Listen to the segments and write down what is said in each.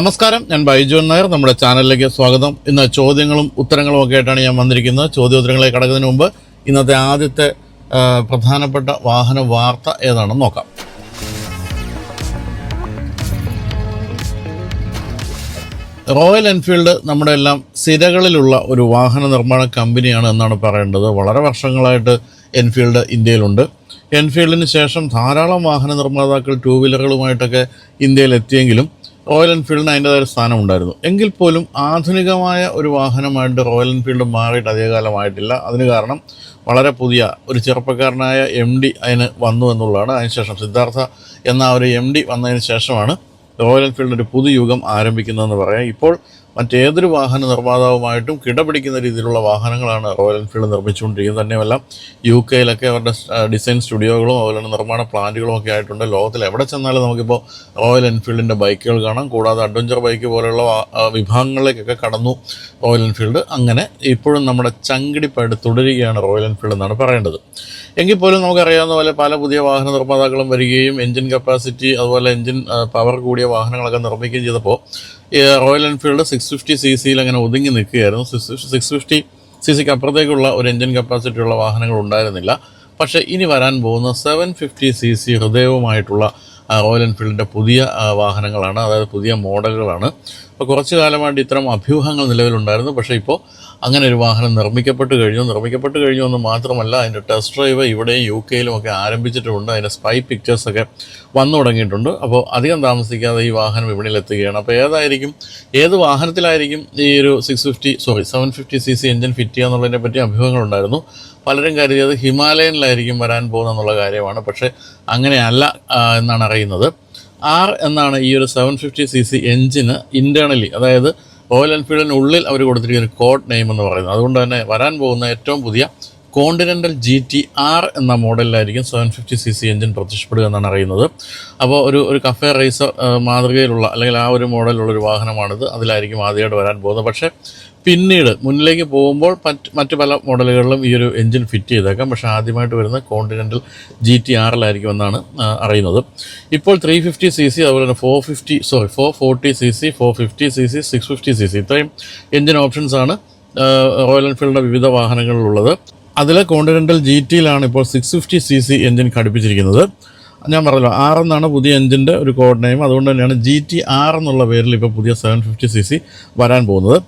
നമസ്കാരം. ഞാൻ ബൈജു നായർ. നമ്മുടെ ചാനലിലേക്ക് സ്വാഗതം. ഇന്ന് ചോദ്യങ്ങളും ഉത്തരങ്ങളും ഒക്കെ ആയിട്ടാണ് ഞാൻ വന്നിരിക്കുന്നത്. ചോദ്യോത്തരങ്ങളെ കടക്കുന്നതിന് മുമ്പ് ഇന്നത്തെ ആദ്യത്തെ പ്രധാനപ്പെട്ട വാഹന വാർത്ത ഏതാണെന്ന് നോക്കാം. റോയൽ എൻഫീൽഡ് നമ്മുടെ എല്ലാം സിരകളിലുള്ള ഒരു വാഹന നിർമ്മാണ കമ്പനിയാണ് എന്നാണ് പറയേണ്ടത്. വളരെ വർഷങ്ങളായിട്ട് എൻഫീൽഡ് ഇന്ത്യയിലുണ്ട്. എൻഫീൽഡിന് ശേഷം ധാരാളം വാഹന നിർമ്മാതാക്കൾ ടൂ വീലറുകളുമായിട്ടൊക്കെ ഇന്ത്യയിൽ എത്തിയെങ്കിലും റോയൽ എൻഫീൽഡിന് അതിന്റെതായ സ്ഥാനം ഉണ്ടായിരുന്നു എങ്കിൽ പോലും ആധുനികമായ ഒരു വാഹനമായിട്ട് റോയൽ എൻഫീൽഡ് മാറിയിട്ട് അധികകാലമായിട്ടില്ല. അതിന് കാരണം വളരെ പുതിയ ഒരു ചെറുപ്പക്കാരനായ എം ഡി അതിന് വന്നു എന്നുള്ളതാണ് അതിനുശേഷം സിദ്ധാർത്ഥ എന്ന ഒരു എം ഡി വന്നതിന് ശേഷമാണ് റോയൽ എൻഫീൽഡിന്റെ ഒരു പുതുയുഗം ആരംഭിക്കുന്നതെന്ന് പറയാം. ഇപ്പോൾ മറ്റേതൊരു വാഹന നിർമ്മാതാവുമായിട്ടും കിടപിടിക്കുന്ന രീതിയിലുള്ള വാഹനങ്ങളാണ് റോയൽ എൻഫീൽഡ് നിർമ്മിച്ചുകൊണ്ടിരിക്കുന്നത്. തന്നെയുമല്ല യു കെയിലൊക്കെ അവരുടെ ഡിസൈൻ സ്റ്റുഡിയോകളും അതുപോലെ തന്നെ നിർമ്മാണ പ്ലാന്റുകളും ഒക്കെ ആയിട്ടുണ്ട്. ലോകത്തിൽ എവിടെ ചെന്നാലും നമുക്കിപ്പോൾ റോയൽ എൻഫീൽഡിന്റെ ബൈക്കുകൾ കാണാം. കൂടാതെ അഡ്വഞ്ചർ ബൈക്ക് പോലെയുള്ള വിഭാഗങ്ങളിലേക്കൊക്കെ കടന്നു റോയൽ എൻഫീൽഡ്. അങ്ങനെ ഇപ്പോഴും നമ്മുടെ ചങ്കിടിപ്പായിട്ട് തുടരുകയാണ് റോയൽ എൻഫീൽഡ് എന്നാണ് പറയേണ്ടത്. എങ്കിൽ പോലും നമുക്കറിയാവുന്ന പോലെ പല പുതിയ വാഹന നിർമ്മാതാക്കളും വരികയും എൻജിൻ കപ്പാസിറ്റി അതുപോലെ എൻജിൻ പവർ കൂടിയ വാഹനങ്ങളൊക്കെ നിർമ്മിക്കുകയും ചെയ്തപ്പോൾ Royal Enfield six fifty C സിയിൽ അങ്ങനെ ഒതുങ്ങി നിൽക്കുകയായിരുന്നു. സിക്സ് ഫിഫ്റ്റി സി സിക്ക് അപ്പുറത്തേക്കുള്ള ഒരു എൻജിൻ കപ്പാസിറ്റി ഉള്ള വാഹനങ്ങൾ ഉണ്ടായിരുന്നില്ല. പക്ഷേ ഇനി വരാൻ പോകുന്ന സെവൻ ഫിഫ്റ്റി സി സി ഹൃദയവുമായിട്ടുള്ള റോയൽ എൻഫീൽഡിന്റെ പുതിയ വാഹനങ്ങളാണ്. അതായത് പുതിയ മോഡലുകളാണ്. അപ്പോൾ കുറച്ചു കാലമായിട്ട് ഇത്തരം അഭ്യൂഹങ്ങൾ നിലവിലുണ്ടായിരുന്നു. പക്ഷേ ഇപ്പോൾ അങ്ങനെ ഒരു വാഹനം നിർമ്മിക്കപ്പെട്ട് കഴിഞ്ഞു. നിർമ്മിക്കപ്പെട്ട് കഴിഞ്ഞു എന്ന് മാത്രമല്ല അതിന്റെ ടെസ്റ്റ് ഡ്രൈവ് ഇവിടെയും യു കെയിലും ഒക്കെ ആരംഭിച്ചിട്ടുണ്ട്. അതിന്റെ സ്പൈ പിക്ചേഴ്സൊക്കെ വന്നു തുടങ്ങിയിട്ടുണ്ട്. അപ്പോൾ അധികം താമസിക്കാതെ ഈ വാഹനം ഇവിടെ എത്തുകയാണ്. അപ്പോൾ ഏതായിരിക്കും ഏത് വാഹനത്തിലായിരിക്കും ഈ ഒരു six fifty sorry seven fifty C C engine fit ചെയ്യുക എന്നുള്ളതിനെ പറ്റി അഭ്യൂഹങ്ങളുണ്ടായിരുന്നു പലരും കരുതിയത് ഹിമാലയനിലായിരിക്കും വരാൻ പോകുന്നതെന്നുള്ള കാര്യമാണ്. പക്ഷേ അങ്ങനെയല്ല എന്നാണ് അറിയുന്നത്. ആർ എന്നാണ് ഈ ഒരു സെവൻ ഫിഫ്റ്റി സി സി എഞ്ചിന് ഇന്റേർണലി അതായത് റോയൽ എൻഫീൽഡിന് ഉള്ളിൽ അവർ കൊടുത്തിരിക്കുന്ന ഒരു കോഡ് നെയിം എന്ന് പറയുന്നത്. അതുകൊണ്ട് തന്നെ വരാൻ പോകുന്ന ഏറ്റവും പുതിയ കോണ്ടിനെന്റൽ ജി ടി ആർ എന്ന മോഡലിലായിരിക്കും seven fifty C C engine പ്രത്യക്ഷപ്പെടുക എന്നാണ് അറിയുന്നത്. അപ്പോൾ ഒരു ഒരു കഫേ റേസർ മാതൃകയിലുള്ള അല്ലെങ്കിൽ ആ ഒരു മോഡലിലുള്ള ഒരു വാഹനമാണിത്. അതിലായിരിക്കും ആദ്യമായിട്ട് വരാൻ പോകുന്നത്. പക്ഷേ പിന്നീട് മുന്നിലേക്ക് പോകുമ്പോൾ മറ്റ് പല മോഡലുകളിലും ഈ ഒരു എഞ്ചിൻ ഫിറ്റ് ചെയ്തേക്കാം. പക്ഷേ ആദ്യമായിട്ട് വരുന്ന കോണ്ടിനെന്റൽ ജി ടി ആറിലായിരിക്കും എന്നാണ് അറിയുന്നത്. ഇപ്പോൾ ത്രീ ഫിഫ്റ്റി സി സി അതുപോലെ തന്നെ four fifty sorry four forty C C four fifty C C six fifty C C ഇത്രയും എഞ്ചിൻ ഓപ്ഷൻസാണ് റോയൽ എൻഫീൽഡിന്റെ വിവിധ വാഹനങ്ങളിലുള്ളത്. അതിൽ കോണ്ടിനെന്റൽ ജി ടിയിലാണ് ഇപ്പോൾ six fifty C C engine ഘടിപ്പിച്ചിരിക്കുന്നത്. ഞാൻ പറഞ്ഞല്ലോ ആർ എന്നാണ് പുതിയ എഞ്ചിന്റെ ഒരു കോഡ് നെയിം അതുകൊണ്ട് തന്നെയാണ് ജി ടി ആർ എന്നുള്ള പേരിൽ ഇപ്പോൾ പുതിയ സെവൻ ഫിഫ്റ്റി സി സി വരാൻ പോകുന്നത്.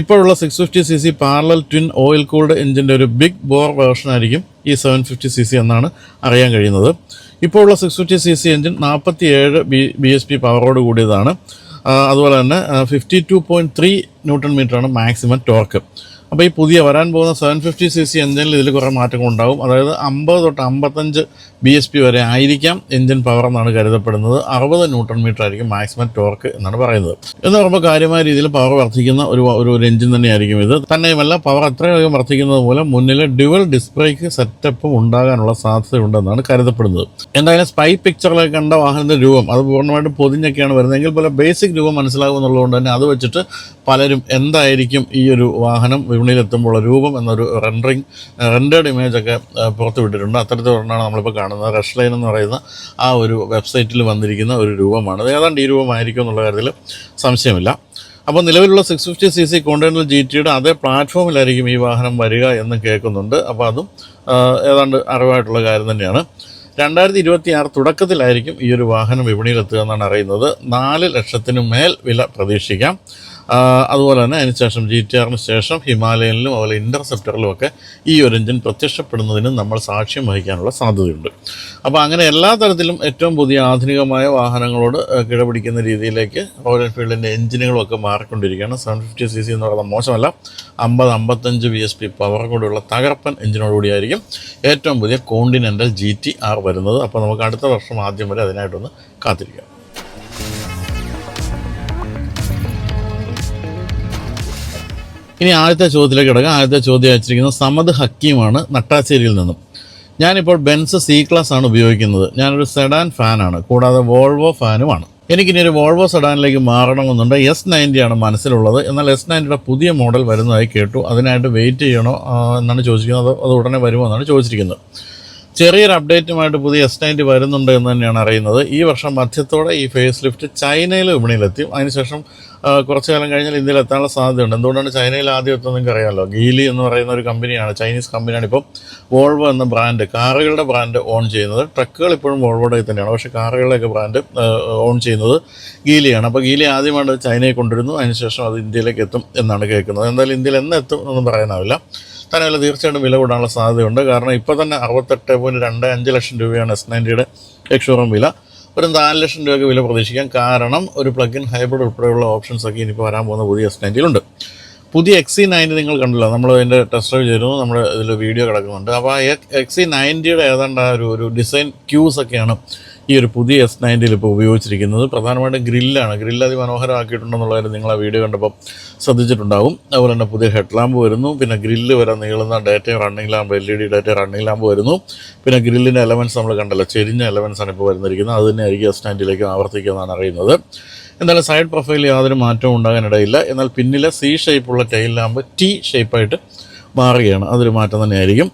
ഇപ്പോഴുള്ള six fifty C C parallel twin oil cooled എഞ്ചിന്റെ ഒരു ബിഗ് ബോർ വേർഷൻ ആയിരിക്കും ഈ സെവൻ ഫിഫ്റ്റി സി സി എന്നാണ് അറിയാൻ കഴിയുന്നത്. ഇപ്പോഴുള്ള six fifty C C engine നാൽപ്പത്തി ഏഴ് ബി ബി എസ് പി പവറോട് കൂടിയതാണ്. അതുപോലെ തന്നെ fifty two point three newton മീറ്ററാണ് മാക്സിമം ടോർക്ക് അപ്പോൾ ഈ പുതിയ വരാൻ പോകുന്ന സെവൻ ഫിഫ്റ്റി സി സി എഞ്ചിനിൽ ഇതിൽ കുറേ മാറ്റങ്ങൾ ഉണ്ടാകും അതായത് അമ്പത് തൊട്ട് അമ്പത്തഞ്ച് ബി എസ് പി വരെ ആയിരിക്കാം. എഞ്ചിൻ പവർ എന്നാണ് കരുതപ്പെടുന്നത്. അറുപത് ന്യൂട്ടൺ മീറ്റർ ആയിരിക്കും മാക്സിമം ടോർക്ക് എന്നാണ് പറയുന്നത്. എന്ന് പറയുമ്പോൾ കാര്യമായ രീതിയിൽ പവർ വർദ്ധിക്കുന്ന ഒരു ഒരു എഞ്ചിൻ തന്നെയായിരിക്കും ഇത്. തന്നെയുമല്ല പവർ അത്രയധികം വർദ്ധിക്കുന്നത് മൂലം മുന്നിൽ ഡ്യുവൽ ഡിസ്പ്ലേക്ക് സെറ്റപ്പ് ഉണ്ടാകാനുള്ള സാധ്യതയുണ്ടെന്നാണ് കരുതപ്പെടുന്നത്. എന്തായാലും സ്പൈ പിക്ചറിലെ കണ്ട വാഹനത്തിന്റെ രൂപം അത് പൂർണമായിട്ടും പൊതിഞ്ഞൊക്കെയാണ് വരുന്നത്. എങ്കിൽ പോലെ ബേസിക് രൂപം മനസ്സിലാകുമെന്നുള്ളതുകൊണ്ട് തന്നെ അത് വെച്ചിട്ട് പലരും എന്തായിരിക്കും ഈ ഒരു വാഹനം വിപണിയിലെത്തുമ്പോൾ രൂപം എന്നൊരു റെൻഡറിങ് റെൻഡേഡ് ഇമേജ് ഒക്കെ ആ, പുറത്ത് വിട്ടിട്ടുണ്ട് അത്തരത്തിലൊരെണ്ണമാണ് നമ്മളിപ്പോൾ കാണുന്നത്. റഷ് ലൈൻ എന്ന് പറയുന്ന ആ ഒരു വെബ്സൈറ്റിൽ വന്നിരിക്കുന്ന ഒരു രൂപമാണ്. അത് ഏതാണ്ട് ഈ രൂപമായിരിക്കും എന്നുള്ള കാര്യത്തിൽ സംശയമില്ല. അപ്പോൾ നിലവിലുള്ള six fifty C C container G ടിയുടെ അതേ പ്ലാറ്റ്ഫോമിലായിരിക്കും ഈ വാഹനം വരിക എന്ന് കേൾക്കുന്നുണ്ട്. അപ്പോൾ അതും ഏതാണ്ട് അറിവായിട്ടുള്ള കാര്യം തന്നെയാണ്. രണ്ടായിരത്തി ഇരുപത്തി ആറ് തുടക്കത്തിലായിരിക്കും ഈ ഒരു വാഹനം വിപണിയിലെത്തുക എന്നാണ് അറിയുന്നത്. നാല് ലക്ഷത്തിനു മേൽ വില പ്രതീക്ഷിക്കാം. അതുപോലെ തന്നെ അതിനുശേഷം ജി ടി ആറിന് ശേഷം ഹിമാലയനിലും അതുപോലെ ഇന്റർസെപ്റ്ററിലും ഒക്കെ ഈ ഒരു എഞ്ചിൻ പ്രത്യക്ഷപ്പെടുന്നതിന് നമ്മൾ സാക്ഷ്യം വഹിക്കാനുള്ള സാധ്യതയുണ്ട്. അപ്പോൾ അങ്ങനെ എല്ലാ തരത്തിലും ഏറ്റവും പുതിയ ആധുനികമായ വാഹനങ്ങളോട് കിടപിടിക്കുന്ന രീതിയിലേക്ക് റോയൽ എൻഫീൽഡിന്റെ എഞ്ചിനുകളും ഒക്കെ മാറിക്കൊണ്ടിരിക്കുകയാണ്. സെവൻ ഫിഫ്റ്റി സി സി എന്ന് പറയുന്നത് മോശമല്ല. അമ്പത് അമ്പത്തഞ്ച് ബി എസ് പി പവർ കൂടിയുള്ള തകർപ്പൻ എഞ്ചിനോടുകൂടിയായിരിക്കും ഏറ്റവും പുതിയ കോണ്ടിനെന്റൽ ജി ടി ആർ വരുന്നത്. അപ്പോൾ നമുക്ക് അടുത്ത വർഷം ആദ്യം വരെ അതിനായിട്ടൊന്ന് കാത്തിരിക്കാം. ഇനി ആദ്യത്തെ ചോദ്യത്തിലേക്ക് കിടക്കാം. ആദ്യത്തെ ചോദ്യം വെച്ചിരിക്കുന്നത് സമദ് ഹക്കീമാണ് നട്ടാശ്ശേരിയിൽ നിന്നും. ഞാനിപ്പോൾ ബെൻസ് സി ക്ലാസ് ആണ് ഉപയോഗിക്കുന്നത്. ഞാനൊരു സെഡാൻ ഫാനാണ്. കൂടാതെ വോൾവോ ഫാനുമാണ്. എനിക്കിനി ഒരു വോൾവോ സെഡാനിലേക്ക് മാറണമെന്നുണ്ട്. എസ് നയന്റി ആണ് മനസ്സിലുള്ളത്. എന്നാൽ എസ് നയന്റിയുടെ പുതിയ മോഡൽ വരുന്നതായി കേട്ടു. അതിനായിട്ട് വെയിറ്റ് ചെയ്യണോ എന്നാണ് ചോദിച്ചിരിക്കുന്നത്. അത് ഉടനെ വരുമോ എന്നാണ് ചോദിച്ചിരിക്കുന്നത്. ചെറിയൊരു അപ്ഡേറ്റുമായിട്ട് പുതിയ എസ് നയന്റി വരുന്നുണ്ട് എന്ന് തന്നെയാണ് അറിയുന്നത്. ഈ വർഷം മധ്യത്തോടെ ഈ ഫേസ് ലിഫ്റ്റ് ചൈനയിൽ വിപണിയിലെത്തും. അതിനുശേഷം കുറച്ചു കാലം കഴിഞ്ഞാൽ ഇന്ത്യയിൽ എത്താനുള്ള സാധ്യതയുണ്ട്. എന്തുകൊണ്ടാണ് ചൈനയിൽ ആദ്യം എത്തുന്നത് നിങ്ങൾക്ക് അറിയാമല്ലോ ഗീലി എന്ന് പറയുന്ന ഒരു കമ്പനിയാണ് ചൈനീസ് കമ്പനിയാണ് ഇപ്പോൾ വോൾവോ എന്ന ബ്രാൻഡ് കാറുകളുടെ ബ്രാൻഡ് ഓൺ ചെയ്യുന്നത്. ട്രക്കുകൾ ഇപ്പോഴും വോൾവോയുടെ തന്നെയാണ്. പക്ഷേ കാറുകളുടെയൊക്കെ ബ്രാൻഡ് ഓൺ ചെയ്യുന്നത് ഗീലിയാണ്. അപ്പോൾ ഗീലി ആദ്യമായിട്ട് ചൈനയിൽ കൊണ്ടുവരുന്നു. അതിനുശേഷം അത് ഇന്ത്യയിലേക്ക് എത്തും എന്നാണ് കേൾക്കുന്നത്. എന്തായാലും ഇന്ത്യയിൽ എന്ന് എത്തും എന്നൊന്നും പറയാനാവില്ല. തന്നെയല്ല തീർച്ചയായിട്ടും വില കൂടാനുള്ള സാധ്യതയുണ്ട്. കാരണം ഇപ്പോൾ തന്നെ അറുപത്തെട്ട് പോയിന്റ് രണ്ട് അഞ്ച് ലക്ഷം രൂപയാണ് എസ് നയന്റിയുടെ എക്സ്ഷോറൂം വില. ഒരു നാല് ലക്ഷം രൂപയ്ക്ക് വില പ്രതീക്ഷിക്കാം. കാരണം ഒരു പ്ലഗിൻ ഹൈബ്രിഡ് ഉൾപ്പെടെയുള്ള ഓപ്ഷൻസ് ഒക്കെ ഇനിയിപ്പോൾ വരാൻ പോകുന്ന പുതിയ എസ് നയന്റിയിലുണ്ട് പുതിയ എക്സി നയന്റി നിങ്ങൾ കണ്ടില്ല. നമ്മൾ അതിന്റെ ടെസ്റ്റ് ഡ്രൈവ് ചെയ്തിരുന്നു. നമ്മൾ ഇതിൽ വീഡിയോ കിടക്കുന്നുണ്ട്. അപ്പോൾ ആ എക്സി നയന്റിയുടെ ഏതാണ്ട് ആ ഒരു ഒരു ഡിസൈൻ ക്യൂസ് ഒക്കെയാണ് ഈ ഒരു പുതിയ എസ് നയന്റിയിൽ ഇപ്പോൾ ഉപയോഗിച്ചിരിക്കുന്നത്. പ്രധാനമായിട്ടും ഗ്രില്ലാണ്. ഗ്രില്ല് അതിമനോഹരമാക്കിയിട്ടുണ്ടെന്നുള്ള കാര്യം നിങ്ങൾ ആ വീഡിയോ കണ്ടപ്പോൾ ശ്രദ്ധിച്ചിട്ടുണ്ടാവും അതുപോലെ തന്നെ പുതിയ ഹെഡ് ലാമ്പ് വരുന്നു. പിന്നെ ഗ്രില്ല് വരെ നീളുന്ന daytime running lamp L E D daytime running lamp വരുന്നു. പിന്നെ ഗ്രില്ലിന്റെ എലമെന്റ്സ് നമ്മൾ കണ്ടല്ലോ. ചെരിഞ്ഞ എലമെന്റ്സ് ആണ് ഇപ്പോൾ വരുന്നിരിക്കുന്നത്. അത് തന്നെ ആയിരിക്കും എസ് നയന്റിയിലേക്ക് ആവർത്തിക്കുന്നതാണ് അറിയുന്നത്. എന്തായാലും സൈഡ് പ്രൊഫൈലിൽ യാതൊരു മാറ്റവും ഉണ്ടാകാനിടയില്ല. എന്നാൽ പിന്നിലെ സി ഷേപ്പുള്ള ടൈൽ ലാമ്പ് ടി ഷേപ്പായിട്ട് മാറുകയാണ്. അതൊരു മാറ്റം തന്നെയായിരിക്കും.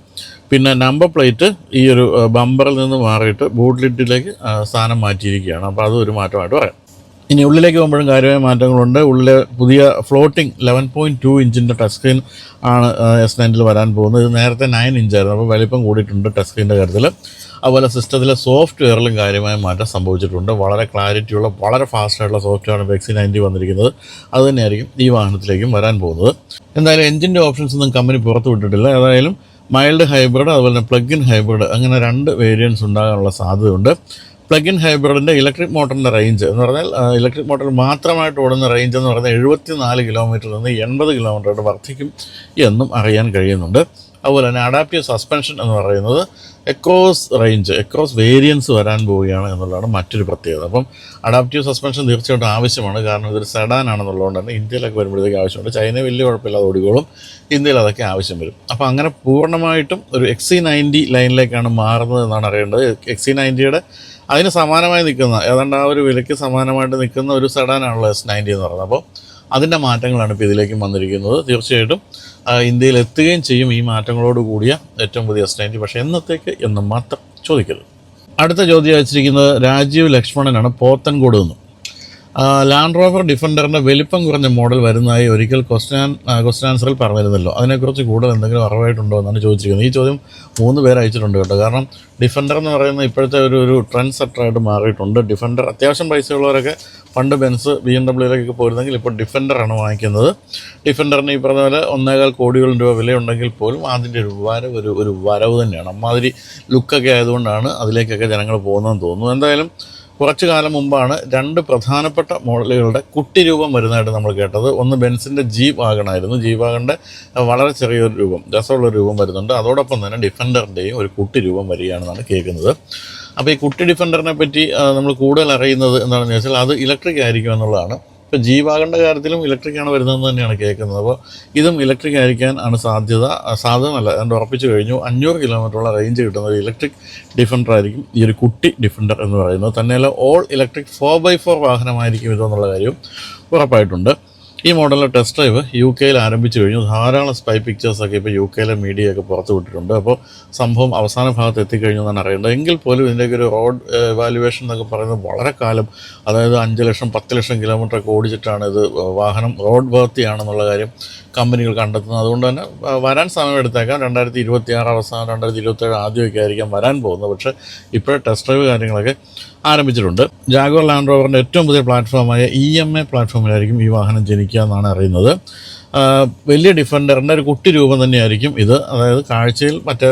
പിന്നെ നമ്പർ പ്ലേറ്റ് ഈ ഒരു ബമ്പറിൽ നിന്ന് മാറിയിട്ട് ബൂട്ട് ലിഡിലേക്ക് സ്ഥാനം മാറ്റിയിരിക്കുകയാണ്. അപ്പോൾ അതൊരു മാറ്റമായിട്ട് പറയാം. ഇനി ഉള്ളിലേക്ക് പോകുമ്പോഴും കാര്യമായ മാറ്റങ്ങളുണ്ട്. ഉള്ളിലെ പുതിയ ഫ്ലോട്ടിംഗ് ലെവൻ പോയിന്റ് ടു ഇഞ്ചിന്റെ ടച്ച് സ്ക്രീൻ ആണ് എസ് നയന്റിൽ വരാൻ പോകുന്നത്. ഇത് നേരത്തെ നയൻ ഇഞ്ചായിരുന്നു. അപ്പോൾ വലിപ്പം കൂടിയിട്ടുണ്ട് ടച്ച് സ്ക്രീനിന്റെ കാര്യത്തിൽ അതുപോലെ സിസ്റ്റത്തിലെ സോഫ്റ്റ്വെയറിലും കാര്യമായ മാറ്റം സംഭവിച്ചിട്ടുണ്ട്. വളരെ ക്ലാരിറ്റിയുള്ള വളരെ ഫാസ്റ്റായിട്ടുള്ള സോഫ്റ്റ്വെയറാണ് വെക്സി നയന്റി വന്നിരിക്കുന്നത്. അത് തന്നെയായിരിക്കും ഈ വാഹനത്തിലേക്കും വരാൻ പോകുന്നത്. എന്തായാലും എഞ്ചിന്റെ ഓപ്ഷൻസ് ഒന്നും കമ്പനി പുറത്തു വിട്ടിട്ടില്ല. ഏതായാലും മൈൽഡ് ഹൈബ്രിഡ് അതുപോലെ തന്നെ പ്ലഗ് ഇൻ ഹൈബ്രിഡ് അങ്ങനെ രണ്ട് വേരിയൻസ് ഉണ്ടാകാനുള്ള സാധ്യതയുണ്ട്. പ്ലഗ് ഇൻ ഹൈബ്രിഡിന്റെ ഇലക്ട്രിക് മോട്ടറിന്റെ റേഞ്ച് എന്ന് പറഞ്ഞാൽ ഇലക്ട്രിക് മോട്ടോർ മാത്രമായിട്ട് ഓടുന്ന റേഞ്ച് എന്ന് പറഞ്ഞാൽ എഴുപത്തി നാല് കിലോമീറ്ററിൽ നിന്ന് എൺപത് കിലോമീറ്ററായിട്ട് വർദ്ധിക്കും എന്നും അറിയാൻ കഴിയുന്നുണ്ട്. അതുപോലെ തന്നെ അഡാപ്റ്റീവ് സസ്പെൻഷൻ എന്ന് പറയുന്നത് എക്രോസ് റേഞ്ച് എക്രോസ് വേരിയൻസ് വരാൻ പോവുകയാണ് എന്നുള്ളതാണ് മറ്റൊരു പ്രത്യേകത. അപ്പം അഡാപ്റ്റീവ് സസ്പെൻഷൻ തീർച്ചയായിട്ടും ആവശ്യമാണ്. കാരണം ഇതൊരു സെഡാൻ ആണെന്നുള്ളതുകൊണ്ട് തന്നെ ഇന്ത്യയിലൊക്കെ വരുമ്പോഴത്തേക്ക് ആവശ്യമുണ്ട്. ചൈനയിൽ വലിയ കുഴപ്പമില്ലാതെ ഓടികളും ഇന്ത്യയിൽ അതൊക്കെ ആവശ്യം വരും. അപ്പോൾ അങ്ങനെ പൂർണമായിട്ടും ഒരു എക്സി നയന്റി ലൈനിലേക്കാണ് മാറുന്നത് എന്നാണ് അറിയേണ്ടത്. എക്സി നയന്റിയുടെ അതിന് സമാനമായി നിൽക്കുന്ന ഏതാണ്ട് ആ ഒരു വിലയ്ക്ക് സമാനമായിട്ട് നിൽക്കുന്ന ഒരു സെഡാനാണല്ലോ എസ് നയന്റി എന്ന് പറയുന്നത്. അപ്പോൾ അതിന്റെ മാറ്റങ്ങളാണ് ഇപ്പോൾ ഇതിലേക്കും വന്നിരിക്കുന്നത്. തീർച്ചയായിട്ടും ഇന്ത്യയിൽ എത്തുകയും ചെയ്യും ഈ മാറ്റങ്ങളോട് കൂടിയ ഏറ്റവും പുതിയ എസ് പക്ഷേ എന്നത്തേക്ക് എന്ന് മാത്രം ചോദിക്കരുത്. അടുത്ത ചോദ്യം അയച്ചിരിക്കുന്നത് രാജീവ് ലക്ഷ്മണനാണ് പോത്തൻകോട് നിന്നും ലാൻഡ് റോവർ ഡിഫൻഡറിന്റെ വലിപ്പം കുറഞ്ഞ മോഡൽ വരുന്നതായി ഒരിക്കൽ ക്വസ്റ്റൻ ക്വസ്റ്റൻ ആൻസറിൽ പറഞ്ഞിരുന്നല്ലോ. അതിനെക്കുറിച്ച് കൂടുതൽ എന്തെങ്കിലും അറിവായിട്ടുണ്ടോ എന്നാണ് ചോദിച്ചിരിക്കുന്നത്. ഈ ചോദ്യം മൂന്ന് പേർ അയച്ചിട്ടുണ്ട് കേട്ടോ. കാരണം ഡിഫൻഡർ എന്ന് പറയുന്നത് ഇപ്പോഴത്തെ ഒരു ഒരു ട്രെൻഡ് സെറ്ററായിട്ട് മാറിയിട്ടുണ്ട്. ഡിഫൻഡർ അത്യാവശ്യം പൈസയുള്ളവരൊക്കെ പണ്ട് ബെൻസ് ബി എം ഡബ്ല്യൂയിലേക്കൊക്കെ പോയിരുന്നെങ്കിൽ ഇപ്പോൾ ഡിഫൻഡറാണ് വാങ്ങിക്കുന്നത്. ഡിഫൻഡറിന് ഈ പറഞ്ഞ പോലെ ഒന്നേകാൽ കോടിയോളം രൂപ വിലയുണ്ടെങ്കിൽ പോലും അതിന്റെ ഒരു വരവ് ഒരു ഒരു വരവ് തന്നെയാണ്. അമ്മാതിരി ലുക്കൊക്കെ ആയതുകൊണ്ടാണ് അതിലേക്കൊക്കെ ജനങ്ങൾ പോകുന്നതെന്ന് തോന്നുന്നു. എന്തായാലും കുറച്ചു കാലം മുമ്പാണ് രണ്ട് പ്രധാനപ്പെട്ട മോഡലുകളുടെ കുട്ടി രൂപം വരുന്നതായിട്ട് നമ്മൾ കേട്ടത്. ഒന്ന് ബെൻസിന്റെ ജീപ്പ് വാഗണായിരുന്നു. ജീ വാഗണിന്റെ വളരെ ചെറിയൊരു രൂപം രസമുള്ള രൂപം വരുന്നുണ്ട്. അതോടൊപ്പം തന്നെ ഡിഫൻഡറിന്റെയും ഒരു കുട്ടി രൂപം വരികയാണെന്നാണ് കേൾക്കുന്നത്. അപ്പോൾ ഈ കുട്ടി ഡിഫൻഡറിനെ പറ്റി നമ്മൾ കൂടുതൽ അറിയുന്നത് എന്താണെന്ന് വെച്ചാൽ അത് ഇലക്ട്രിക് ആയിരിക്കും എന്നുള്ളതാണ്. ഇപ്പോൾ ജി വാഗണിന്റെ കാര്യത്തിലും ഇലക്ട്രിക്കാണ് വരുന്നതെന്ന് തന്നെയാണ് കേൾക്കുന്നത്. അപ്പോൾ ഇതും ഇലക്ട്രിക് ആയിരിക്കാൻ ആണ് സാധ്യത സാധ്യതമല്ല അതുകൊണ്ട് ഉറപ്പിച്ചു കഴിഞ്ഞു. അഞ്ഞൂറ് കിലോമീറ്ററുള്ള റേഞ്ച് കിട്ടുന്ന ഒരു ഇലക്ട്രിക് ഡിഫൻഡർ ആയിരിക്കും ഈ ഒരു കുട്ടി ഡിഫൻഡർ എന്ന് പറയുന്നത്. തന്നെയല്ല all electric four by four വാഹനമായിരിക്കും ഇതെന്നുള്ള കാര്യവും ഉറപ്പായിട്ടുണ്ട്. ഈ മോഡലിലെ ടെസ്റ്റ് ഡ്രൈവ് യു കെയിൽ ആരംഭിച്ചു കഴിഞ്ഞു. ധാരാളം സ്പൈ പിക്ചേഴ്സൊക്കെ ഇപ്പോൾ യു കെയിലെ മീഡിയയൊക്കെ പുറത്തു വിട്ടിട്ടുണ്ട്. അപ്പോൾ സംഭവം അവസാന ഭാഗത്ത് എത്തിക്കഴിഞ്ഞു എന്നാണ് അറിയേണ്ടത്. എങ്കിൽ പോലും ഇതിന്റെയൊക്കെ ഒരു റോഡ് വാല്യുവേഷൻ എന്നൊക്കെ പറയുന്നത് വളരെ കാലം അതായത് അഞ്ച് ലക്ഷം പത്ത് ലക്ഷം കിലോമീറ്റർ ഒക്കെ ഓടിച്ചിട്ടാണ് ഇത് വാഹനം റോഡ് വർത്തിയാണെന്നുള്ള കാര്യം കമ്പനികൾ കണ്ടെത്തുന്നത്. അതുകൊണ്ട് തന്നെ വരാൻ സമയമെടുത്തേക്കാം രണ്ടായിരത്തി ഇരുപത്തി ആറ് അവസാനം രണ്ടായിരത്തി ഇരുപത്തേഴ് ആദ്യമൊക്കെ ആയിരിക്കാം വരാൻ പോകുന്നത്. പക്ഷേ ഇപ്പോഴേ ടെസ്റ്റ് ഡ്രൈവ് കാര്യങ്ങളൊക്കെ ആരംഭിച്ചിട്ടുണ്ട്. ജാഗോർ ലാൻഡ് റോവറിന്റെ ഏറ്റവും പുതിയ പ്ലാറ്റ്ഫോമായ ഇ എം എ പ്ലാറ്റ്ഫോമിലായിരിക്കും ഈ വാഹനം ജനിക്കുക എന്നാണ് അറിയുന്നത്. വലിയ ഡിഫൻഡറിന്റെ ഒരു കുട്ടി രൂപം തന്നെയായിരിക്കും ഇത്. അതായത് കാഴ്ചയിൽ മറ്റേ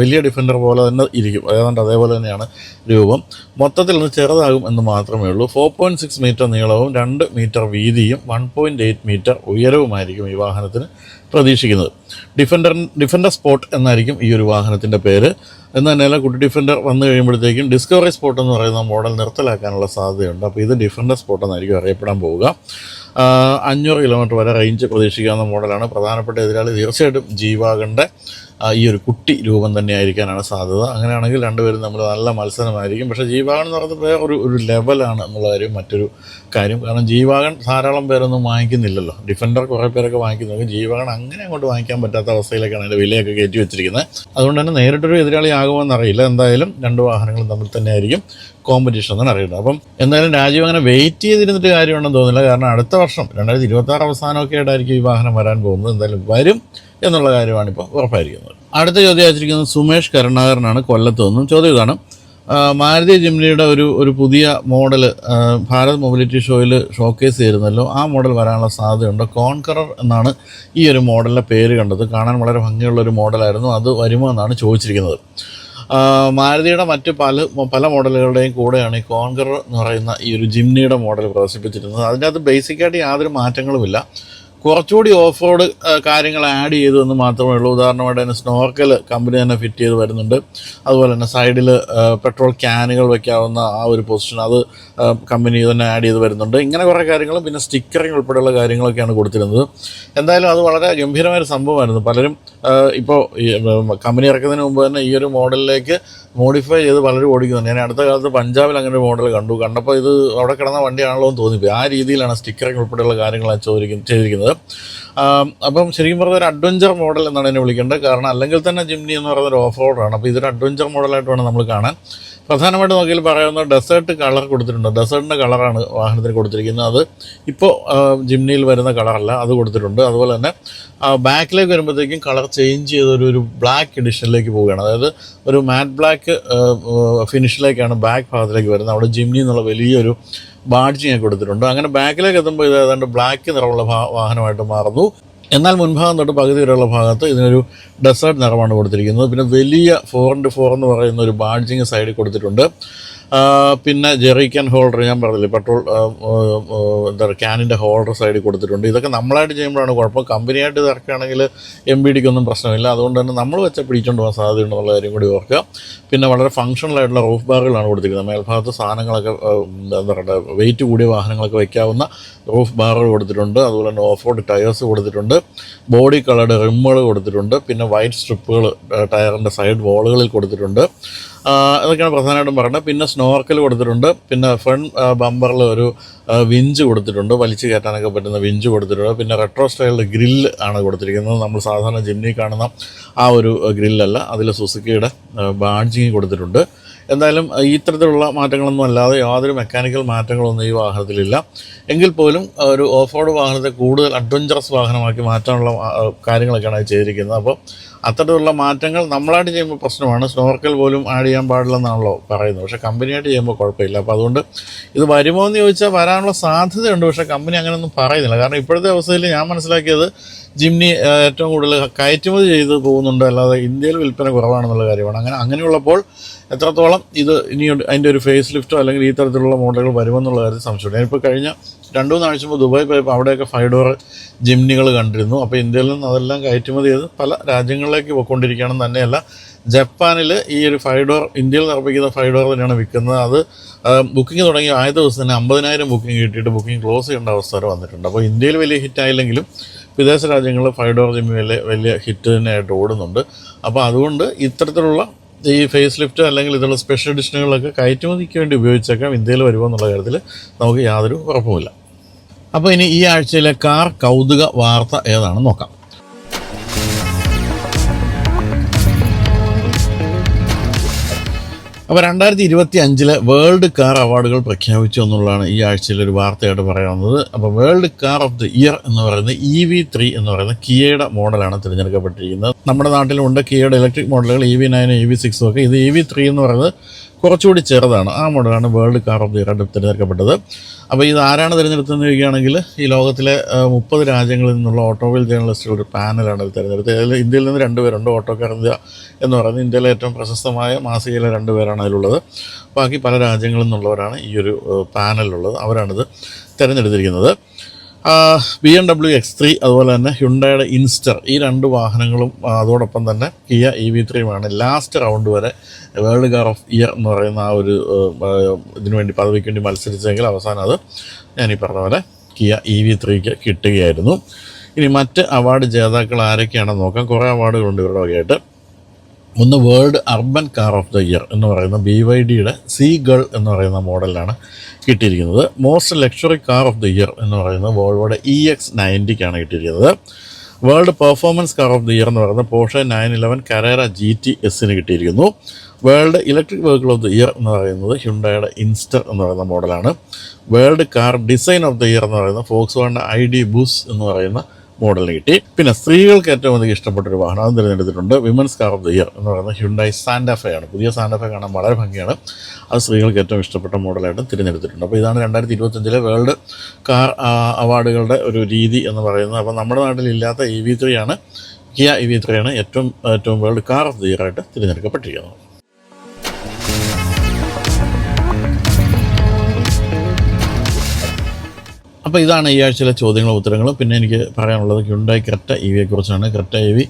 വലിയ ഡിഫൻഡർ പോലെ തന്നെ ഇരിക്കും. ഏതാണ്ട് അതേപോലെ തന്നെയാണ് രൂപം. മൊത്തത്തിൽ ഒന്ന് ചെറുതാകും എന്ന് മാത്രമേ ഉള്ളൂ. ഫോർ പോയിന്റ് സിക്സ് മീറ്റർ നീളവും രണ്ട് മീറ്റർ വീതിയും വൺ പോയിന്റ് എയ്റ്റ് മീറ്റർ ഉയരവുമായിരിക്കും ഈ വാഹനത്തിന് പ്രതീക്ഷിക്കുന്നത്. ഡിഫൻഡർ ഡിഫൻഡർ സ്പോട്ട് എന്നായിരിക്കും ഈ ഒരു വാഹനത്തിന്റെ പേര്. എന്ന് തന്നെയല്ല കുട്ടി ഡിഫൻഡർ വന്നു കഴിയുമ്പോഴത്തേക്കും ഡിസ്കവറി സ്പോട്ട് എന്ന് പറയുന്ന മോഡൽ നിർത്തലാക്കാനുള്ള സാധ്യതയുണ്ട്. അപ്പോൾ ഇത് ഡിഫൻഡർ സ്പോട്ട് എന്നായിരിക്കും അറിയപ്പെടാൻ പോവുക. അഞ്ഞൂറ് കിലോമീറ്റർ വരെ റേഞ്ച് പ്രതീക്ഷിക്കാവുന്ന മോഡലാണ് പ്രധാനപ്പെട്ട എതിരാളി തീർച്ചയായിട്ടും ജീവാഗന്റെ ഈ ഒരു കുട്ടി രൂപം തന്നെ ആയിരിക്കാനാണ് സാധ്യത. അങ്ങനെയാണെങ്കിൽ രണ്ടുപേരും നമ്മൾ നല്ല മത്സരമായിരിക്കും. പക്ഷേ ജീവാകൻ എന്ന് പറയുന്നത് ഒരു ഒരു ലെവലാണ് എന്നുള്ള കാര്യം മറ്റൊരു കാര്യം. കാരണം ജീവാകൻ ധാരാളം പേരൊന്നും വാങ്ങിക്കുന്നില്ലല്ലോ. ഡിഫൻഡർ കുറേ പേരൊക്കെ വാങ്ങിക്കുന്നത് ജീവാകൻ അങ്ങനെ അങ്ങോട്ട് വാങ്ങിക്കാൻ പറ്റാത്ത അവസ്ഥയിലേക്കാണ് അതിന്റെ വിലയൊക്കെ കയറ്റി വെച്ചിരിക്കുന്നത്. അതുകൊണ്ട് തന്നെ നേരിട്ടൊരു എതിരാളി ആകുമെന്ന് അറിയില്ല. എന്തായാലും രണ്ട് വാഹനങ്ങളും തമ്മിൽ തന്നെ ആയിരിക്കും കോമ്പറ്റീഷൻ എന്നാണ് അറിയുന്നത്. അപ്പം എന്തായാലും രാജീവ് അങ്ങനെ വെയിറ്റ് ചെയ്തിരുന്നിട്ട് കാര്യമുണ്ടെന്ന് തോന്നുന്നില്ല. കാരണം അടുത്ത വർഷം രണ്ടായിരത്തി ഇരുപത്തി ആറ് അവസാനമൊക്കെ ആയിട്ടായിരിക്കും ഈ വാഹനം വരാൻ പോകുന്നത്. എന്തായാലും വരും. എന്നുള്ള കാര്യമാണ് ഇപ്പോൾ ഉറപ്പായിരിക്കുന്നത്. അടുത്ത ചോദ്യം അയച്ചിരിക്കുന്നത് സുമേഷ് കരുണാകരനാണ്. കൊല്ലത്ത് നിന്നും ചോദ്യം ഇതാണ്. മാരുതി ജിംനിയുടെ ഒരു ഒരു പുതിയ മോഡൽ ഭാരത് മൊബിലിറ്റി ഷോയിൽ ഷോക്കേസ് ചെയ്തിരുന്നല്ലോ. ആ മോഡൽ വരാനുള്ള സാധ്യതയുണ്ട്. കോൺകറർ എന്നാണ് ഈ ഒരു മോഡലിന്റെ പേര് കണ്ടത്. കാണാൻ വളരെ ഭംഗിയുള്ള ഒരു മോഡലായിരുന്നു. അത് വരുമോ എന്നാണ് ചോദിച്ചിരിക്കുന്നത്. മാരുതിയുടെ മറ്റ് പല പല മോഡലുകളുടെയും കൂടെയാണ് ഈ കോൺകറർ എന്ന് പറയുന്ന ഈ ഒരു ജിംനിയുടെ മോഡൽ പ്രദർശിപ്പിച്ചിരുന്നത്. അതിന്റെ അകത്ത് ബേസിക്കായിട്ട് യാതൊരു മാറ്റങ്ങളുമില്ല. കുറച്ചുകൂടി ഓഫ് റോഡ് കാര്യങ്ങൾ ആഡ് ചെയ്തു എന്ന് മാത്രമേ ഉള്ളൂ. ഉദാഹരണമായിട്ട് തന്നെ സ്നോർക്കൽ കമ്പനി തന്നെ ഫിറ്റ് ചെയ്ത് വരുന്നുണ്ട്. അതുപോലെ തന്നെ സൈഡിൽ പെട്രോൾ ക്യാനുകൾ വെക്കാവുന്ന ആ ഒരു പൊസിഷൻ അത് കമ്പനി തന്നെ ആഡ് ചെയ്ത് വരുന്നുണ്ട്. ഇങ്ങനെ കുറേ കാര്യങ്ങളും പിന്നെ സ്റ്റിക്കറിങ് ഉൾപ്പെടെയുള്ള കാര്യങ്ങളൊക്കെയാണ് കൊടുത്തിരുന്നത്. എന്തായാലും അത് വളരെ ഗംഭീരമായ സംഭവമായിരുന്നു. പലരും ഇപ്പോൾ കമ്പനി ഇറക്കുന്നതിന് മുമ്പ് തന്നെ ഈ ഒരു മോഡലിലേക്ക് മോഡിഫൈ ചെയ്ത് പലരും ഓടിക്കുന്നുണ്ട് ഞാൻ അടുത്ത കാലത്ത് പഞ്ചാബിൽ അങ്ങനെ ഒരു മോഡൽ കണ്ടു. കണ്ടപ്പോൾ ഇത് അവിടെ കിടന്ന വണ്ടിയാണല്ലോ എന്ന് തോന്നിപ്പോയി. ആ രീതിയിലാണ് സ്റ്റിക്കറിങ് ഉൾപ്പെടെയുള്ള കാര്യങ്ങളാണ് ചോദിക്കുന്നത് ചെയ്തിരിക്കുന്നത്. അപ്പം ശരിക്കും പറഞ്ഞ ഒരു അഡ്വഞ്ചർ മോഡൽ എന്നാണ് എന്നെ വിളിക്കേണ്ടത്. കാരണം അല്ലെങ്കിൽ തന്നെ ജിംനി എന്ന് പറയുന്ന ഒരു ഓഫ് റോഡാണ് അപ്പോൾ ഇതൊരു അഡ്വഞ്ചർ മോഡലായിട്ട് വേണം നമ്മൾ കാണാൻ. പ്രധാനമായിട്ട് നോക്കിയാൽ പറയാവുന്ന ഡെസേർട്ട് കളർ കൊടുത്തിട്ടുണ്ട്. ഡെസേർട്ടിന്റെ കളറാണ് വാഹനത്തിന് കൊടുത്തിരിക്കുന്നത്. അത് ഇപ്പോൾ ജിംനിയിൽ വരുന്ന കളറല്ല അത് കൊടുത്തിട്ടുണ്ട്. അതുപോലെ തന്നെ ബാക്കിലേക്ക് വരുമ്പോഴത്തേക്കും കളർ ചേഞ്ച് ചെയ്ത് ഒരു ഒരു ബ്ലാക്ക് എഡിഷനിലേക്ക് പോവുകയാണ്. അതായത് ഒരു മാറ്റ് ബ്ലാക്ക് ഫിനിഷിലേക്കാണ് ബാക്ക് ഭാഗത്തിലേക്ക് വരുന്നത്. അവിടെ ജിംനി എന്നുള്ള വലിയൊരു ബാഡ്ജിങ് കൊടുത്തിട്ടുണ്ട്. അങ്ങനെ ബാക്കിലേക്ക് എത്തുമ്പോൾ ഇത് ഏതാണ്ട് ബ്ലാക്ക് നിറമുള്ള വാഹനമായിട്ട് മാറുന്നു. എന്നാൽ മുൻഭാഗം തൊട്ട് പകുതി വരെയുള്ള ഭാഗത്ത് ഇതിനൊരു ഡെസേർട്ട് നിറമാണ് കൊടുത്തിരിക്കുന്നത്. പിന്നെ വലിയ ഫോർ ഇന്റു ഫോർ എന്ന് പറയുന്ന ഒരു ബാഡ്ജിങ് സൈഡിൽ കൊടുത്തിട്ടുണ്ട്. പിന്നെ ജെറിക്കൻ ഹോൾഡർ ഞാൻ പറഞ്ഞില്ലേ പെട്രോൾ എന്താ പറയുക ക്യാനിന്റെ ഹോൾഡർ സൈഡിൽ കൊടുത്തിട്ടുണ്ട്. ഇതൊക്കെ നമ്മളായിട്ട് ചെയ്യുമ്പോഴാണ് കുഴപ്പം. കമ്പനിയായിട്ട് ഇത് ഇറക്കുകയാണെങ്കിൽ എം ബി ഡിക്കൊന്നും പ്രശ്നമില്ല. അതുകൊണ്ട് തന്നെ നമ്മൾ വെച്ച പിടിച്ചുകൊണ്ട് പോകാൻ സാധ്യതയുണ്ടെന്നുള്ള കാര്യം കൂടി ഓർക്കുക. പിന്നെ വളരെ ഫങ്ഷണൽ ആയിട്ടുള്ള റൂഫ് ബാറുകളാണ് കൊടുത്തിരിക്കുന്നത്. മേൽഭാഗത്ത് സാധനങ്ങളൊക്കെ എന്താ പറയുക വെയിറ്റ് കൂടിയ വാഹനങ്ങളൊക്കെ വയ്ക്കാവുന്ന റൂഫ് ബാറുകൾ കൊടുത്തിട്ടുണ്ട്. അതുപോലെ തന്നെ ഓഫ് റോഡ് ടയേഴ്സ് കൊടുത്തിട്ടുണ്ട് ബോഡി കളർഡ് റിമ്മുകൾ കൊടുത്തിട്ടുണ്ട്. പിന്നെ വൈറ്റ് സ്ട്രിപ്പുകൾ ടയറിന്റെ സൈഡ് വോളുകളിൽ കൊടുത്തിട്ടുണ്ട്. ആ, ഇതൊക്കെയാണ് പ്രധാനമായിട്ടും പറയുന്നത് പിന്നെ സ്നോർക്കൽ കൊടുത്തിട്ടുണ്ട്. പിന്നെ ഫ്രണ്ട് ബമ്പറിൽ ഒരു വിഞ്ച് കൊടുത്തിട്ടുണ്ട്. വലിച്ചു കയറ്റാനൊക്കെ പറ്റുന്ന വിഞ്ച് കൊടുത്തിട്ടുണ്ട്. പിന്നെ റെട്രോ സ്റ്റൈലിൽ ഗ്രില്ല് ആണ് കൊടുത്തിരിക്കുന്നത്. നമ്മൾ സാധാരണ ജിമ്മിൽ കാണുന്ന ആ ഒരു ഗ്രില്ലല്ല അതിൽ സുസുക്കിയുടെ ബാഡ്ജിങ് കൊടുത്തിട്ടുണ്ട്. എന്തായാലും ഇത്തരത്തിലുള്ള മാറ്റങ്ങളൊന്നും അല്ലാതെ യാതൊരു മെക്കാനിക്കൽ മാറ്റങ്ങളൊന്നും ഈ വാഹനത്തിലില്ല. എങ്കിൽ പോലും ഒരു ഓഫ് റോഡ് വാഹനത്തെ കൂടുതൽ അഡ്വഞ്ചറസ് വാഹനമാക്കി മാറ്റാനുള്ള കാര്യങ്ങളൊക്കെയാണ് ചെയ്തിരിക്കുന്നത്. അപ്പോൾ അത്തരത്തിലുള്ള മാറ്റങ്ങൾ നമ്മളായിട്ട് ചെയ്യുമ്പോൾ പ്രശ്നമാണ്. സ്നോർക്കൽ പോലും ആഡ് ചെയ്യാൻ പാടില്ലെന്നാണല്ലോ പറയുന്നത്. പക്ഷേ കമ്പനിയായിട്ട് ചെയ്യുമ്പോൾ കുഴപ്പമില്ല. അപ്പോൾ അതുകൊണ്ട് ഇത് വരുമോ എന്ന് ചോദിച്ചാൽ വരാനുള്ള സാധ്യതയുണ്ട്. പക്ഷേ കമ്പനി അങ്ങനെയൊന്നും പറയുന്നില്ല. കാരണം ഇപ്പോഴത്തെ അവസ്ഥയിൽ ഞാൻ മനസ്സിലാക്കിയത് ജിംനി ഏറ്റവും കൂടുതൽ കയറ്റുമതി ചെയ്ത് പോകുന്നുണ്ട്. അല്ലാതെ ഇന്ത്യയിൽ വിൽപ്പന കുറവാണെന്നുള്ള കാര്യമാണ്. അങ്ങനെ അങ്ങനെയുള്ളപ്പോൾ എത്രത്തോളം ഇത് ഇനി അതിന്റെ ഒരു ഫേസ് ലിഫ്റ്റോ അല്ലെങ്കിൽ ഈ തരത്തിലുള്ള മോഡലുകൾ വരുമെന്നുള്ള കാര്യത്തിൽ സംശയമുണ്ട്. ഞാനിപ്പോൾ കഴിഞ്ഞ രണ്ടു മൂന്ന് ആഴ്ച മുമ്പ് ദുബായ് പോയപ്പോൾ അവിടെയൊക്കെ ഫൈവ് ഡോർ ജിംനികൾ കണ്ടിരുന്നു. അപ്പോൾ ഇന്ത്യയിൽ നിന്ന് അതെല്ലാം കയറ്റുമതി ചെയ്ത് പല രാജ്യങ്ങളിലേക്ക് പോയിക്കൊണ്ടിരിക്കുകയാണെന്ന് തന്നെയല്ല ജപ്പാനിൽ ഈ ഒരു ഫൈവ് ഡോർ ഇന്ത്യയിൽ നിർമ്മിക്കുന്ന ഫൈവ് ഡോർ തന്നെയാണ് വിൽക്കുന്നത്. അത് ബുക്കിംഗ് തുടങ്ങി ആദ്യ ദിവസം തന്നെ അമ്പതിനായിരം ബുക്കിംഗ് കിട്ടിയിട്ട് ബുക്കിംഗ് ക്ലോസ് ചെയ്യേണ്ട അവസ്ഥ വരെ വന്നിട്ടുണ്ട്. അപ്പോൾ ഇന്ത്യയിൽ വലിയ ഹിറ്റ് ആയില്ലെങ്കിലും വിദേശ രാജ്യങ്ങളിൽ ഫൈവ് ഡോർ ജിമ്മി വലിയ വലിയ ഹിറ്റ് തന്നെയായിട്ട് ഓടുന്നുണ്ട്. അപ്പോൾ അതുകൊണ്ട് ഇത്തരത്തിലുള്ള ഈ ഫേസ് ലിഫ്റ്റ് അല്ലെങ്കിൽ ഇതിലുള്ള സ്പെഷ്യൽ എഡിഷനുകളൊക്കെ കയറ്റുമതിക്ക് വേണ്ടി ഉപയോഗിച്ചേക്കാം ഇന്ത്യയിൽ വരുമോ എന്നുള്ള കാര്യത്തിൽ നമുക്ക് യാതൊരു ഉറപ്പുമില്ല. അപ്പോൾ ഇനി ഈ ആഴ്ചയിലെ കാർ കൗതുക വാർത്ത ഏതാണെന്ന് നോക്കാം. അപ്പോൾ രണ്ടായിരത്തി ഇരുപത്തി അഞ്ചിലെ വേൾഡ് കാർ അവാർഡുകൾ പ്രഖ്യാപിച്ചു എന്നുള്ളതാണ് ഈ ആഴ്ചയിലെ ഒരു വാർത്തയായിട്ട് പറയാവുന്നത് അപ്പോൾ world car of the year എന്ന് പറയുന്നത് ഇ വി ത്രീ എന്ന് പറയുന്ന കിയയുടെ മോഡലാണ് തിരഞ്ഞെടുക്കപ്പെട്ടിരിക്കുന്നത്. നമ്മുടെ നാട്ടിലുണ്ട് കിയയുടെ ഇലക്ട്രിക് മോഡലുകൾ E V nine E V സിക്സും ഒക്കെ. ഇത് ഇ വി ത്രീ എന്ന് പറയുന്നത് കുറച്ചുകൂടി ചെറുതാണ്. ആ മോഡലാണ് world car of the year തിരഞ്ഞെടുക്കപ്പെട്ടത് അപ്പോൾ ഇത് ആരാണ് തിരഞ്ഞെടുത്തതെന്ന് ചോദിക്കുകയാണെങ്കിൽ ഈ ലോകത്തിലെ മുപ്പത് രാജ്യങ്ങളിൽ നിന്നുള്ള ഓട്ടോമൊബൈൽ ജേർണലിസ്റ്റുകളുടെ ഒരു പാനലാണ് ഇത് തിരഞ്ഞെടുത്തത്. അതിൽ ഇന്ത്യയിൽ നിന്ന് രണ്ടുപേരുണ്ട് ഓട്ടോക്കാർ ഇന്ത്യ എന്ന് പറയുന്നത്. ഇന്ത്യയിലെ ഏറ്റവും പ്രശസ്തമായ മാസികയിലെ രണ്ടുപേരാണ് അതിലുള്ളത്. ബാക്കി പല രാജ്യങ്ങളിൽ നിന്നുള്ളവരാണ് ഈ ഒരു പാനലുള്ളത് അവരാണിത് തിരഞ്ഞെടുത്തിരിക്കുന്നത്. B M W X three അതുപോലെ തന്നെ ഹ്യുണ്ടയുടെ ഇൻസ്റ്റർ ഈ രണ്ട് വാഹനങ്ങളും അതോടൊപ്പം തന്നെ കിയ ഇ വി ത്രീയുമാണ് ലാസ്റ്റ് റൗണ്ട് വരെ വേൾഡ് കാർ ഓഫ് ഇയർ എന്ന് പറയുന്ന ആ ഒരു ഇതിനുവേണ്ടി പദവിക്ക് വേണ്ടി മത്സരിച്ചെങ്കിൽ അവസാനം അത് ഞാൻ പറഞ്ഞ പോലെ കിയ ഇ വി ത്രീക്ക് കിട്ടുകയായിരുന്നു. ഇനി മറ്റ് അവാർഡ് ജേതാക്കൾ ആരൊക്കെയാണെന്ന് നോക്കാം. കുറേ അവാർഡുകളുണ്ട് ഇവരുടെ വകയായിട്ട്. ഒന്ന് world urban car of the year എന്ന് പറയുന്ന ബി വൈ ഡിയുടെ സി ഗേൾ എന്ന് പറയുന്ന മോഡലാണ് കിട്ടിയിരിക്കുന്നത്. Most luxury car of the year എന്ന് പറയുന്നത് വോൾവോയുടെ ഇ എക്സ് നയന്റിക്കാണ് കിട്ടിയിരിക്കുന്നത്. World performance car of the year എന്ന് പറയുന്നത് Porsche nine eleven Carrera G T എസിന് കിട്ടിയിരിക്കുന്നു. World electric vehicle of the year എന്ന് പറയുന്നത് ഹ്യുണ്ടായുടെ ഇൻസ്റ്റർ എന്ന് പറയുന്ന മോഡലാണ്. World car design of the year എന്ന് പറയുന്നത് Volkswagen I D Buzz എന്ന് പറയുന്ന മോഡലിന് കിട്ടി. പിന്നെ സ്ത്രീകൾക്ക് ഏറ്റവും അധികം ഇഷ്ടപ്പെട്ട ഒരു വാഹനം തിരഞ്ഞെടുത്തിട്ടുണ്ട്. Women's car of the year എന്ന് പറയുന്നത് ഹ്യുണ്ടായി സാൻഡാഫെ ആണ്. പുതിയ സാൻഡാഫെ കാണാൻ വളരെ ഭംഗിയാണ്. അത് സ്ത്രീകൾക്ക് ഏറ്റവും ഇഷ്ടപ്പെട്ട മോഡലായിട്ട് തിരഞ്ഞെടുത്തിട്ടുണ്ട്. അപ്പോൾ ഇതാണ് രണ്ടായിരത്തി ഇരുപത്തഞ്ചിലെ വേൾഡ് കാർ അവാർഡുകളുടെ ഒരു രീതി എന്ന് പറയുന്നത്. അപ്പോൾ നമ്മുടെ നാട്ടിലില്ലാത്ത ഇ വി ത്രീ ആണ്. കിയ ഇ വി ത്രീയാണ് ഏറ്റവും ഏറ്റവും world car of the year ആയിട്ട് തിരഞ്ഞെടുക്കപ്പെട്ടിരിക്കുന്നത്. അപ്പോൾ ഇതാണ് ഈ ആഴ്ചയിലെ ചോദ്യങ്ങളും ഉത്തരങ്ങളും. പിന്നെ എനിക്ക് പറയാനുള്ളത് ഹ്യുണ്ടായി ക്രെറ്റ ഇ വിയെക്കുറിച്ചാണ് ക്രെറ്റ ഇ വി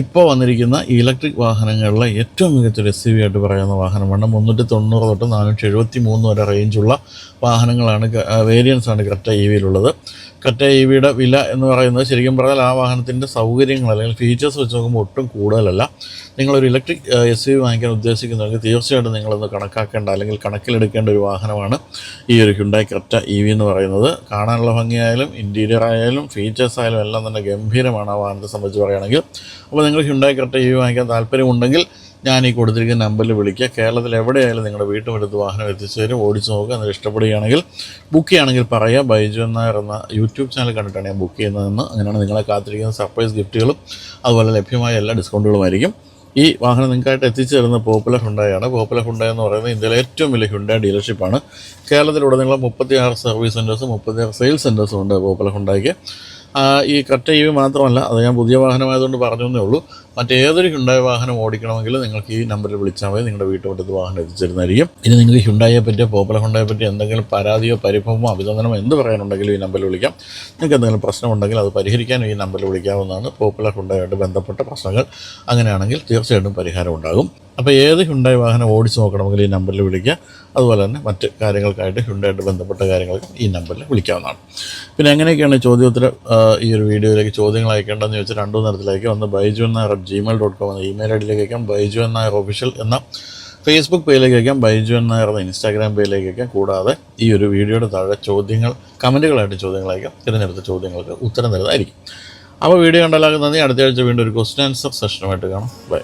ഇപ്പോൾ വന്നിരിക്കുന്ന ഇലക്ട്രിക് വാഹനങ്ങളിലെ ഏറ്റവും മികച്ചൊരു എസ് യു വി ആയിട്ട് പറയുന്ന വാഹനമാണ്. മുന്നൂറ്റി തൊണ്ണൂറ് തൊട്ട് നാനൂറ്റി എഴുപത്തി മൂന്ന് വരെ റേഞ്ചുള്ള വാഹനങ്ങളാണ് വേരിയൻസ് ആണ് ക്രെറ്റ ഇ വിയിലുള്ളത് ക്രെറ്റ ഇ വിയുടെ വില എന്ന് പറയുന്നത് ശരിക്കും പറഞ്ഞാൽ ആ വാഹനത്തിന്റെ സൗകര്യങ്ങൾ അല്ലെങ്കിൽ ഫീച്ചേഴ്സ് വെച്ച് നോക്കുമ്പോൾ ഒട്ടും കൂടുതലല്ല. നിങ്ങളൊരു ഇലക്ട്രിക് എസ് യു വാങ്ങിക്കാൻ ഉദ്ദേശിക്കുന്നുണ്ടെങ്കിൽ തീർച്ചയായിട്ടും നിങ്ങളൊന്ന് കണക്കാക്കേണ്ട അല്ലെങ്കിൽ കണക്കിലെടുക്കേണ്ട ഒരു വാഹനമാണ് ഈ ഒരു ഹ്യുണ്ടായി ക്രെറ്റ ഇ വി എന്ന് പറയുന്നത്. കാണാനുള്ള ഭംഗിയായാലും ഇന്റീരിയർ ആയാലും ഫീച്ചേഴ്സ് ആയാലും എല്ലാം തന്നെ ഗംഭീരമാണ് ആ വാഹനത്തെ സംബന്ധിച്ച് പറയുകയാണെങ്കിൽ. അപ്പോൾ നിങ്ങൾ ഹ്യുണ്ടായി ക്രെറ്റ ഇ വി വാങ്ങിക്കാൻ താല്പര്യമുണ്ടെങ്കിൽ ഞാൻ ഈ കൊടുത്തിരിക്കുന്ന നമ്പറിൽ വിളിക്കുക. കേരളത്തിൽ എവിടെയായാലും നിങ്ങളുടെ വീട്ടുമുറ്റത്ത് വാഹനം എത്തിച്ചു തരും. ഓടിച്ചു നോക്കുക. എന്നിട്ട് ഇഷ്ടപ്പെടുകയാണെങ്കിൽ ബുക്ക് ചെയ്യുകയാണെങ്കിൽ പറയുക. ബൈജു നായർ എന്ന യൂട്യൂബ് ചാനൽ കണ്ടിട്ടാണ് ഞാൻ ബുക്ക് ചെയ്യുന്നതെന്ന്. അങ്ങനെയാണ് നിങ്ങളെ കാത്തിരിക്കുന്ന സർപ്രൈസ് ഗിഫ്റ്റുകളും അതുപോലെ ലഭ്യമായ എല്ലാ ഡിസ്കൗണ്ടുകളുമായിരിക്കും ഈ വാഹനം നിങ്ങൾക്കായിട്ട് എത്തിച്ചു തരുന്ന പോപ്പുലർ ഹുണ്ടായാണ് പോപ്പുലർ ഹുണ്ടായ എന്ന് പറയുന്നത് ഇന്ത്യയിലെ ഏറ്റവും വലിയ ഹുണ്ടായ ഡീലർഷിപ്പാണ് കേരളത്തിലുടനീളം മുപ്പത്തിയാറ് സർവീസ് സെന്റേഴ്സും മുപ്പത്തിയാറ് സെയിൽസ് സെന്റേഴ്സും ഉണ്ട് പോപ്പുലർ ഹുണ്ടായിക്ക് ഈ കട്ട് വി മാത്രമല്ല അത് ഞാൻ പുതിയ വാഹനമായതുകൊണ്ട് പറഞ്ഞു ഉള്ളൂ. മറ്റേതൊരു ഹുണ്ടായ വാഹനം ഓടിക്കണമെങ്കിൽ നിങ്ങൾക്ക് ഈ നമ്പറിൽ വിളിച്ചാൽ മതി. നിങ്ങളുടെ വീട്ടുമുറ്റത്ത് വാഹനം എത്തിച്ചിരുന്നായിരിക്കും ഇനി നിങ്ങൾക്ക് ഹുണ്ടായെ പറ്റിയോ പോപ്പുലർ ഹുണ്ടായെ പറ്റി എന്തെങ്കിലും പരാതിയോ പരിഭവമോ അഭിനന്ദനമോ എന്ത് പറയാനുണ്ടെങ്കിലും ഈ നമ്പറിൽ വിളിക്കാം. നിങ്ങൾക്ക് എന്തെങ്കിലും പ്രശ്നമുണ്ടെങ്കിൽ അത് പരിഹരിക്കാനും ഈ നമ്പറിൽ വിളിക്കാവുന്നതാണ്. പോപ്പുലർ ഹുണ്ടായിട്ട് ബന്ധപ്പെട്ട പ്രശ്നങ്ങൾ അങ്ങനെയാണെങ്കിൽ തീർച്ചയായിട്ടും പരിഹാരം ഉണ്ടാകും. അപ്പോൾ ഏത് ഹുണ്ടായി വാഹനം ഓടിച്ചു നോക്കണമെങ്കിൽ ഈ നമ്പറിൽ വിളിക്കുക. അതുപോലെ തന്നെ മറ്റ് കാര്യങ്ങൾക്കായിട്ട് ഹുണ്ടായിട്ട് ബന്ധപ്പെട്ട കാര്യങ്ങൾക്ക് ഈ നമ്പറിൽ വിളിക്കാവുന്നതാണ്. പിന്നെ എങ്ങനെയൊക്കെയാണ് ചോദ്യോത്തര ഈ ഒരു വീഡിയോയിലേക്ക് ചോദ്യങ്ങൾ അയക്കേണ്ടതെന്ന് ചോദിച്ചാൽ രണ്ടു തരത്തിലേക്ക് ഒന്ന് Baiju എന്നായർ at Gmail dot com എന്ന ഇമെയിൽ ഐ ഡിയിലേക്ക് അയക്കാം. ബൈജു എന്നായർ ഒഫീഷ്യൽ എന്ന ഫേസ്ബുക്ക് പേജിലേക്ക് അയക്കാം. ബൈജു നായർ എന്ന ഇൻസ്റ്റാഗ്രാം പേജിലേക്ക് അയക്കാം. കൂടാതെ ഈ ഒരു വീഡിയോയുടെ താഴെ ചോദ്യങ്ങൾ കമന്റുകളായിട്ട് ചോദ്യങ്ങൾ അയക്കാം. തിരഞ്ഞെടുത്ത ചോദ്യങ്ങൾക്ക് ഉത്തരം തരുന്നതായിരിക്കും. അപ്പോൾ വീഡിയോ കണ്ടാലാകുന്ന നന്ദി. അടുത്ത ആഴ്ച വീണ്ടും ഒരു ക്വസ്റ്റ്യൻ ആൻസർ സെഷനുമായിട്ട് കാണാം. ബൈ